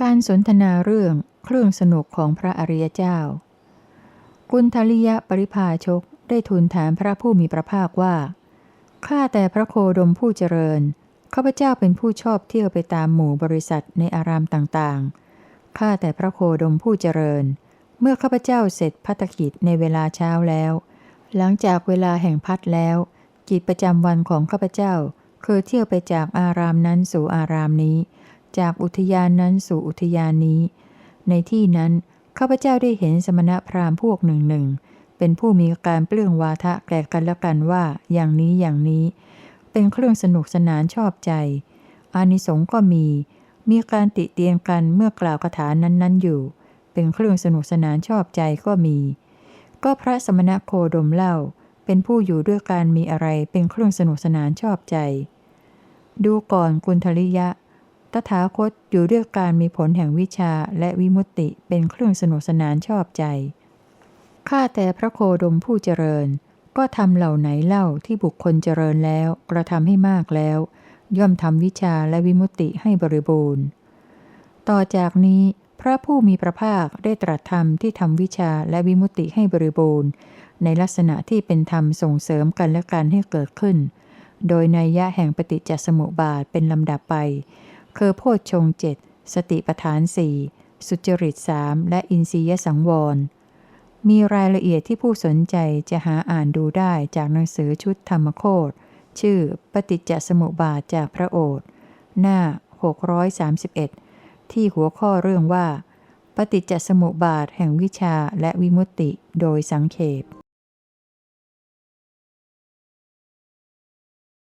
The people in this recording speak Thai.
การสนทนาเรื่องเครื่องสนุกของพระอริยเจ้า กุณทลิยปริภาชกได้ทูลถามพระผู้มีพระภาคว่า ข้าแต่พระโคดมผู้เจริญ ข้าพเจ้าเป็นผู้ชอบเที่ยวไปตามหมู่บริษัทในอารามต่างๆ ข้าแต่พระโคดมผู้เจริญ เมื่อข้าพเจ้าเสร็จพัฒกิจในเวลาเช้าแล้ว หลังจากเวลาแห่งพัดแล้ว กิจประจำวันของข้าพเจ้า คือเที่ยวไปจากอารามนั้นสู่อารามนี้ จากอุทยานนั้นสู่อุทยานนี้ ในที่นั้นข้าพเจ้าได้เห็นสมณพราหมณ์พวกหนึ่งหนึ่งเป็นผู้มีการเปลื้องวาทะแก่กันและกันว่า อย่างนี้อย่างนี้ เป็นเครื่องสนุกสนานชอบใจ อานิสงส์ก็มี มีการติเตียนกันเมื่อกล่าวคาถานั้นๆอยู่ เป็นเครื่องสนุกสนานชอบใจก็มี ก็พระสมณโคดมเล่า เป็นผู้อยู่ด้วยการมีอะไรเป็นเครื่องสนุกสนานชอบใจ ดูก่อนกุณทลิยะ ตถาคตอยู่ด้วยการมีผลแห่งวิชาและวิมุตติเป็นเครื่องสนุกสนานชอบใจ ข้าแต่พระโคดมผู้เจริญ ก็ทำเหล่าไหนเล่าที่บุคคลเจริญแล้วกระทำให้มากแล้ว ย่อมทำวิชาและวิมุตติให้บริบูรณ์ ต่อจากนี้พระผู้มีพระภาคได้ตรัสธรรมที่ทำวิชาและวิมุตติให้บริบูรณ์ ในลักษณะที่เป็นธรรมส่งเสริมกันและกันให้เกิดขึ้น โดยนัยยะแห่งปฏิจจสมุปบาทเป็นลำดับไป คือโพชฌงเจ็ดสติปทานสี่สุจริตสามและอินทรียสังวร มีรายละเอียดที่ผู้สนใจจะหาอ่านดูได้จากหนังสือชุดธรรมโคตชื่อปฏิจจสมุปบาทจากพระโอษฐ์หน้า 631 ที่หัวข้อเรื่องว่า ปฏิจจสมุปบาทแห่งวิชาและวิมุตติโดยสังเขป